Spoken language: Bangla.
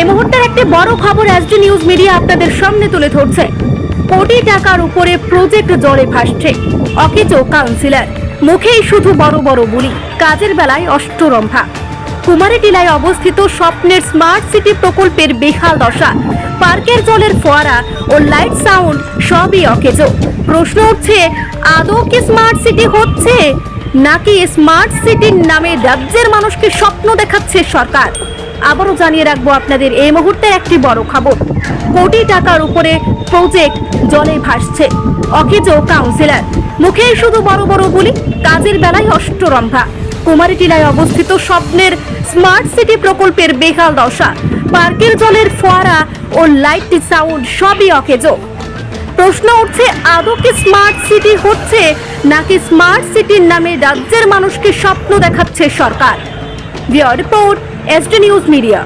এই মুহূর্তের একটি বড় খবর এসডি নিউজ মিডিয়া আপনাদের সামনে তুলে ধরছে। কোটি টাকার উপরে প্রজেক্ট জলে ভাসছে। অকেজো কাউন্সিলর, মুখেই শুধু বড় বড় বুলি, কাজের বেলায় অষ্টরম্ভা। কুমারীটিলায় অবস্থিত স্বপ্নের স্মার্ট সিটি প্রকল্পের বেহাল দশা, পার্কের জলের ফোয়ারা ও লাইট সাউন্ড সবই অকেজো। প্রশ্ন উঠছে, আদৌ কি স্মার্ট সিটি হচ্ছে? নাকি স্মার্ট সিটির নামে রাজ্যের মানুষকে স্বপ্ন দেখাচ্ছে সরকার? আবারও জানিয়ে রাখব আপনাদের, এই মুহূর্তে একটি বড় খবর। কোটি টাকার উপরে প্রজেক্ট জলে ভাসছে। অকেজো কাউন্সিলর মুখে শুধু বড় বড় বলি কাজের বেলায় অষ্টরম্ভা কুমারীটিলায় অবস্থিত স্বপ্নের স্মার্ট সিটি প্রকল্পের বেহাল দশা, পার্কের জলের ফোয়ারা ও লাইট সাউন্ড সবই অকেজো। প্রশ্ন উঠছে, আদৌ কি স্মার্ট সিটি হচ্ছে, নাকি স্মার্ট সিটির নামে রাজ্যের মানুষকে স্বপ্ন দেখাচ্ছে সরকার? Report SD news media